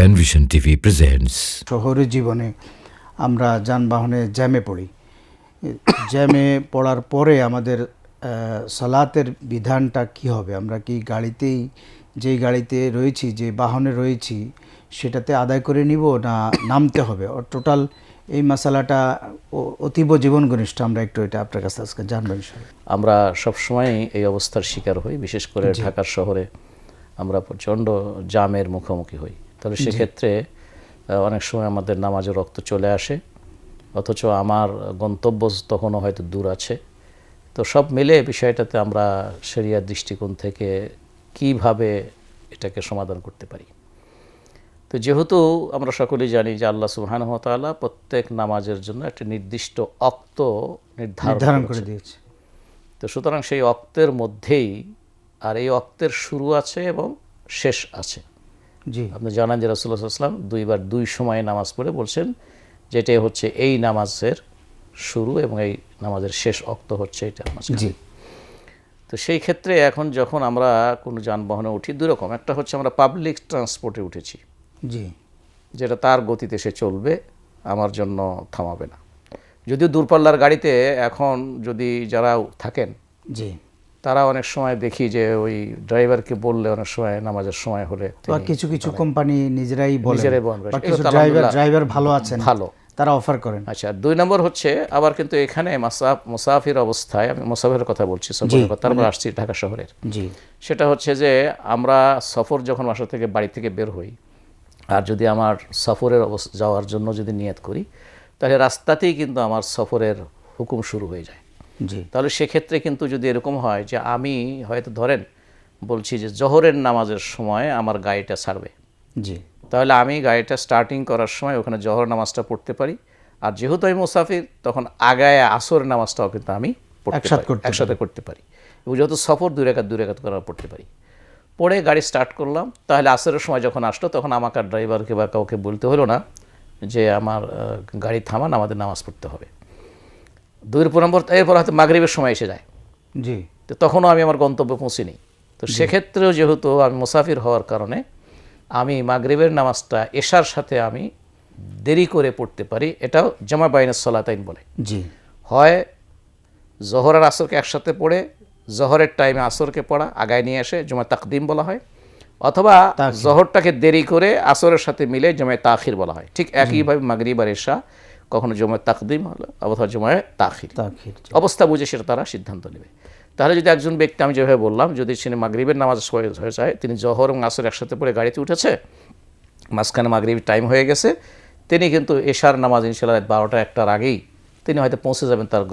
Panvision TV presents শহরের জীবনে আমরা যানবাহনে জ্যামে পড়ি। জ্যামে পড়ার পরে আমাদের সালাতের বিধানটা কি হবে? আমরা কি গাড়িতেই যেই গাড়িতে রয়েছি যে বাহনে রয়েছি সেটাতে আদায় করে নিব না নামতে হবে? টোটাল এই মশালাটা ও- অতীব জীবন ঘনিষ্ঠ আমরা একটু এটা আপনার কাছে আজকে জানব। আমরা সবসময় এই অবস্থার শিকার হই বিশেষ করে ঢাকার শহরে আমরা প্রচণ্ড জামের মুখোমুখি হই। তবে সেক্ষেত্রে অনেক সময় আমাদের নামাজে রক্ত চলে আসে। অথচ আমার গন্তব্য তখনও হয়তো দূর আছে। তো সব মিলে বিষয়টাতে আমরা সেরিয়ার দৃষ্টিকোণ থেকে কীভাবে এটাকে সমাধান করতে পারি? তো যেহেতু আমরা সকলেই জানি যে আল্লাহ সুবহান তাআলা প্রত্যেক নামাজের জন্য একটি নির্দিষ্ট অক্ত নির্ধারণ নির্ধারণ করে দিয়েছে। তো সুতরাং সেই অক্তের মধ্যেই আর এই অক্তের শুরু আছে এবং শেষ আছে। জি। আপনি জানান যে রাসুল্লাহ সাল্লাম দুইবার দুই সময়ে নামাজ পড়ে বলছেন যেটাই হচ্ছে এই নামাজের শুরু এবং এই নামাজের শেষ অক্ত হচ্ছে এটা। জি। তো সেই ক্ষেত্রে এখন যখন আমরা কোনো যানবাহনে উঠি দুই রকম। একটা হচ্ছে আমরা পাবলিক ট্রান্সপোর্টে উঠেছি। জি। যেটা তার গতিতে সে চলবে আমার জন্য থামাবে না। যদিও দূরপাল্লার গাড়িতে এখন যদি যারা থাকেন জি। তারা অনেক সময় দেখি যে ওই ড্রাইভারকে বললে অনেক সময় নামাজের সময় হলে বা কিছু কিছু কোম্পানি নিজেরাই বলে নিজেরাই বহন করে। ড্রাইভার ড্রাইভার ভালো আছেন। ভালো। তারা অফার করেন। আচ্ছা দুই নম্বর হচ্ছে আবার কিন্তু এখানে মুসাফির অবস্থায় আমি মুসাফিরের কথা বলছি সফরের কথা তারপর আসছি ঢাকা শহরের। জি। সেটা হচ্ছে যে আমরা সফর যখন বাসা থেকে বাড়ি থেকে বের হই আর যদি আমার সফরের অবস্থা যাওয়ার জন্য যদি নিয়ত করি তাহলে রাস্তাতেই কিন্তু আমার সফরের হুকুম শুরু হয়ে যায়। জি। তাহলে সেক্ষেত্রে কিন্তু যদি এরকম হয় যে আমি হয়তো ধরেন বলছি যে জহরের নামাজের সময় আমার গাড়িটা ছাড়বে। জি। তাহলে আমি গাড়িটা স্টার্টিং করার সময় ওখানে জহর নামাজটা পড়তে পারি। আর যেহেতু আমি মুসাফির তখন আগায় আসর নামাজটাও কিন্তু আমি একসাথে করতে একসাথে করতে পারি। এবং যেহেতু সফর দুই রেখাত দুই রেখাত করার পড়তে পারি। পরে গাড়ি স্টার্ট করলাম। তাহলে আসরের সময় যখন আসলো তখন আমাকে আর ড্রাইভারকে বা কাউকে বলতে হলো না যে আমার গাড়ি থামান আমাদের নামাজ পড়তে হবে। দুই নম্বর এরপর হয়তো মাগরিবের সময় এসে যায়। জি। তো তখনও আমি আমার গন্তব্যে পৌঁছিনি। তো সেক্ষেত্রেও যেহেতু আমি মুসাফির হওয়ার কারণে আমি মাগরিবের নামাজটা এশার সাথে আমি দেরি করে পড়তে পারি এটাও জামা বাইনের সলাতাইন বলে। জি। হয় জহর আর আসরকে একসাথে পড়ে জহরের টাইমে আসরকে পড়া আগায় নিয়ে এসে জমা তাকদিম বলা হয় অথবা জহরটাকে দেরি করে আসরের সাথে মিলে জমায় তাখির বলা হয়। ঠিক একইভাবে মাগরিব আর এশা কখনো জমায় তাকদিম হলো অথবা জমায় তাখির। তাখির অবস্থা বুঝে সেটা তারা সিদ্ধান্ত নেবে। তাহলে যদি একজন ব্যক্তি আমি যেভাবে বললাম যদি সে মাগরিবের নামাজ হয়ে যায় তিনি জহর এবং আসর একসাথে পড়ে গাড়িতে উঠেছে মাঝখানে মাগরিবের টাইম হয়ে গেছে তিনি কিন্তু এশার নামাজ ইনশাল্লাহ বারোটা একটার আগেই তিনি হয়তো পৌঁছে যাবেন তার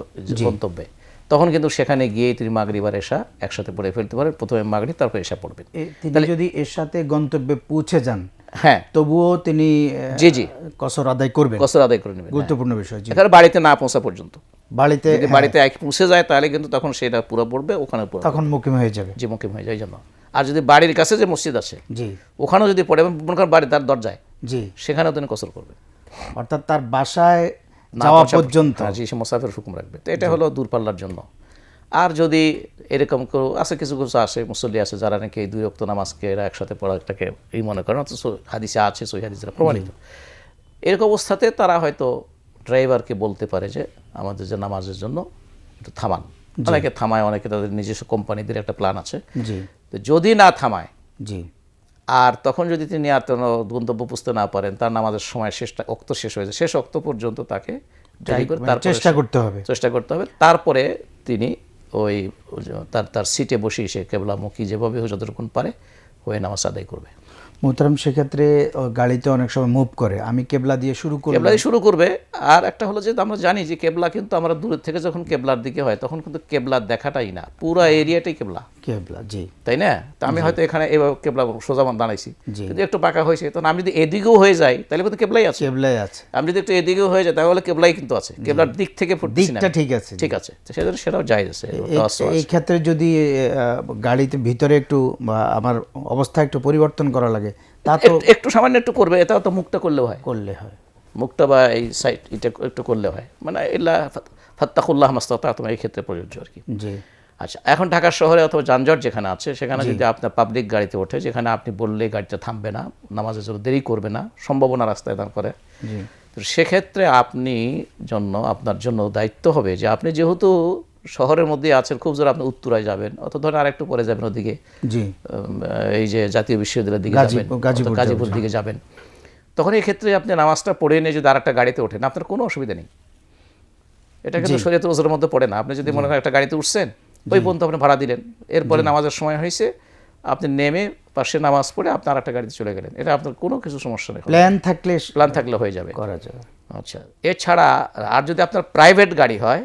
গন্তব্যে। তখন কিন্তু সেখানে গিয়ে তিনি মাগরিব আর এশা একসাথে পড়ে ফেলতে পারেন। প্রথমে মাগরিব তারপর এশা পড়বেন। তিনি যদি এর সাথে গন্তব্যে পৌঁছে যান হ্যাঁ। তবুও তিনি জি জি। কসর আদায় করবেন। কসর আদায় করে নেবেন গুরুত্বপূর্ণ বিষয় জি। বাড়িতে না পৌঁছা পর্যন্ত। বাড়িতে যদি বাড়িতে এক পৌঁছে যায় তাহলে কিন্তু তখন সেটা পুরো পড়বে ওখানে পুরো তখন মুকিম হয়ে যাবে। যে মুকিম হয়ে যায় জন্য আর যদি বাড়ির কাছে যে মসজিদ আছে জি। ওখানেও যদি পড়ে এবং মনে করেন বাড়ি তার দরজায় জি। সেখানেও তিনি কসর করবে অর্থাৎ তার বাসায় যাওয়া পর্যন্ত। হ্যাঁ, জি সে মোসাফের হুকুম রাখবে। তো এটা হলো দূরপাল্লার জন্য। আর যদি এরকম কেউ আছে কিছু কিছু আসে মুসল্লি আছে যারা নাকি এই দুই রক্ত নামাজকে এরা একসাথে পড়াটাকে এই মনে করেন অথচ হাদিসে আছে সই হাদিসরা প্রমাণিত। এরকম অবস্থাতে তারা হয়তো ড্রাইভারকে বলতে পারে যে আমাদের যে নামাজের জন্য একটু থামান। অনেকে থামায় অনেকে তাদের নিজস্ব কোম্পানিদের একটা প্ল্যান আছে। জি। তো যদি না থামায় জি। আর তখন যদি তিনি আর কোনো গন্তব্য বুঝতে না পারেন তার নামাজের সময় শেষটা অক্ত শেষ হয়ে যায়। শেষ অক্ত পর্যন্ত তাকে মানে চেষ্টা করতে হবে। চেষ্টা করতে হবে। তারপরে তিনি ওই তার তার সিটে বসে সে কেবলামুখী যেভাবে হোক যতটুকুন পারে হয়ে নামাজ আদায় করবে। মোহতারাম সেক্ষেত্রে গাড়িতে অনেক সময় মুভ করে। আমি কেবলা দিয়ে শুরু করি কেবলা দিয়ে শুরু করবে। আর একটা হলো যে আমরা জানি যে কেবলা কিন্তু আমরা দূরের থেকে যখন কেবলার দিকে হয় তখন কিন্তু কেবলার দেখাটাই না। পুরো এরিয়াটাই কেবলা। কেবলা জি। তাই না? তো আমি হয়তো এখানে এভাবে কেবলা সোজা মন দাঁড়াইছি। কিন্তু একটু পাকা হয়েছে তখন আমি যদি এদিকেও হয়ে যাই তাহলে কিন্তু কেবলাই আছে। কেবলাই আছে। আমি যদি একটু এদিকেও হয়ে যায় তাহলে কেবলাই কিন্তু আছে। কেবলার দিক থেকে না। দিকটা ঠিক আছে ঠিক আছে। তো সেজন্য সেটাও যায় আছে এই- ক্ষেত্রে যদি গাড়িতে ভিতরে একটু আমার অবস্থা একটু পরিবর্তন করা লাগে তা তো একটু- সামান্য একটু করবে এটাও তো মুখটা করলে হয়। করলে হয়। মুখটা বা এই সাইড এটা একটু করলে হয়। মানে এলা ফাত্তাকুল্লাহ মাস্তাতা তোমার এই ক্ষেত্রে প্রযোজ্য আর কি। জি। আচ্ছা এখন ঢাকার শহরে অথবা যানজট যেখানে আছে সেখানে যদি আপনার পাবলিক গাড়িতে ওঠে যেখানে আপনি বললে গাড়িটা থামবে না নামাজের জন্য দেরি করবে না সম্ভাবনা রাস্তায় দাঁড় করে। তো সেক্ষেত্রে আপনি জন্য আপনার জন্য দায়িত্ব হবে যে আপনি যেহেতু শহরের মধ্যে আছেন খুব জোর আপনি উত্তরায় যাবেন অথবা ধরেন আরেকটু পরে যাবেন ওদিকে। জি। এই যে জাতীয় বিশ্ববিদ্যালয়ের দিকে যাবেন গাজীপুর দিকে যাবেন। তখন এই ক্ষেত্রে আপনি নামাজটা পড়ে নিয়ে যদি আরেকটা গাড়িতে ওঠেন আপনার কোনো অসুবিধা নেই। এটা কিন্তু শরীয়ত ওজোরের মধ্যে পড়ে না। আপনি যদি মনে করেন একটা গাড়িতে উঠছেন ওই পর্যন্ত আপনি ভাড়া দিলেন। এরপরে নামাজের সময় হয়েছে আপনি নেমে পাশে নামাজ পড়ে আপনি আর একটা গাড়িতে চলে গেলেন। এটা আপনার কোনো কিছু সমস্যা নেই। প্ল্যান থাকলে প্ল্যান থাকলে হয়ে যাবে। করা যাবে। আচ্ছা এছাড়া আর যদি আপনার প্রাইভেট গাড়ি হয়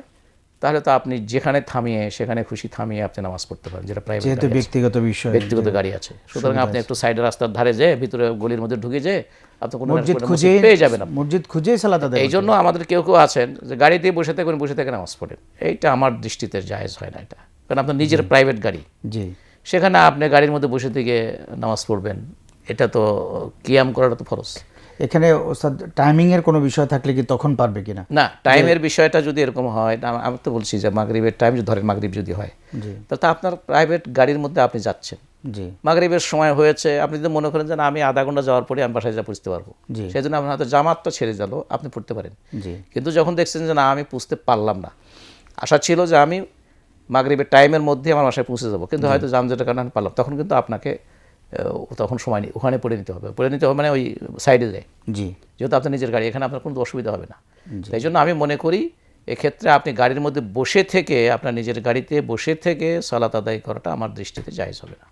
তাহলে তো আপনি যেখানে থামিয়ে সেখানে খুশি থামিয়ে আপনি নামাজ পড়তে পারেন যেটা প্রাইভেট যেহেতু ব্যক্তিগত বিষয় ব্যক্তিগত গাড়ি আছে। সুতরাং আপনি একটু সাইডে রাস্তার ধারে যেয়ে ভিতরে গলির মধ্যে ঢুকে যেয়ে আপনি কোনো মসজিদ খুঁজে পেয়ে যাবেন আপনি। মসজিদ খুঁজেই সালাত আদায় এই জন্য আমাদের কেউ কেউ আছেন যে গাড়িতে বসে থাকেন বসে থেকে নামাজ পড়েন। এইটা আমার দৃষ্টিতে জায়েজ হয় না এটা। কারণ আপনার নিজের প্রাইভেট গাড়ি। জি। সেখানে আপনি গাড়ির মধ্যে বসে থেকে নামাজ পড়বেন। এটা তো কিয়াম করাটা তো ফরজ। এখানে ওস্তাদ টাইমিং এর কোনো বিষয় থাকলে কি তখন পারবে কিনা না? টাইমের বিষয়টা যদি এরকম হয় আমি তো বলছি যে মাগরিবের টাইম যদি ধরেন মাগরিব যদি হয়। তো আপনার প্রাইভেট গাড়ির মধ্যে আপনি যাচ্ছেন। জি। মাগরিবের সময় হয়েছে আপনি যদি মনে করেন যে না আমি আধা ঘণ্টা যাওয়ার পরে আমি বাসায় যা পুষতে পারব। জি। সেই জন্য আপনার হয়তো জামাতটা ছেড়ে গেল আপনি পড়তে পারেন। জি। কিন্তু যখন দেখছেন যে না আমি পুষতে পারলাম না আশা ছিল যে আমি মাগরিবের টাইমের মধ্যে আমার বাসায় পৌঁছে যাব। কিন্তু হয়তো জামজটের কারণে আমি পারলাম। তখন কিন্তু আপনাকে তখন সময় নেই। ওখানে পড়ে নিতে হবে। পড়ে নিতে হবে মানে ওই সাইডে যায় জি। যেহেতু আপনার নিজের গাড়ি এখানে আপনার কোনো অসুবিধা হবে না। তাই জন্য আমি মনে করি এক্ষেত্রে আপনি গাড়ির মধ্যে বসে থেকে আপনার নিজের গাড়িতে বসে থেকে সালাত আদায় করাটা আমার দৃষ্টিতে জায়জ হবে না।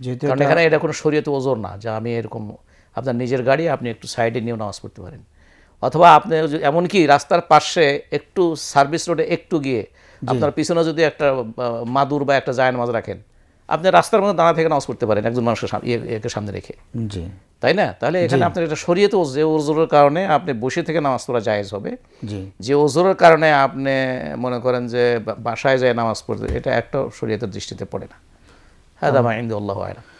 যেহেতু কারণ এখানে এটা কোনো শরীয়ত ওজোর না যে আমি এরকম আপনার নিজের গাড়ি আপনি একটু সাইডে নিয়েও নামাজ পড়তে পারেন। অথবা আপনি এমনকি রাস্তার পাশে একটু সার্ভিস রোডে একটু গিয়ে আপনার পিছনে যদি একটা মাদুর বা একটা জায়ন মাছ রাখেন আপনি রাস্তার মধ্যে দাঁড়া থেকে নামাজ পড়তে পারেন একজন মানুষের ইয়ে- একে সামনে রেখে। জি। তাই না? তাহলে এখানে আপনার এটা সরিয়ে তো যে ওজোরের কারণে আপনি বসে থেকে নামাজ পড়া জায়েজ হবে। জি। যে ওজোরের কারণে আপনি মনে করেন যে বাসায় যায় নামাজ পড়তে এটা একটা শরীয়তের দৃষ্টিতে পড়ে না। হ্যাঁ দামা ইন্দু আল্লাহ আয়না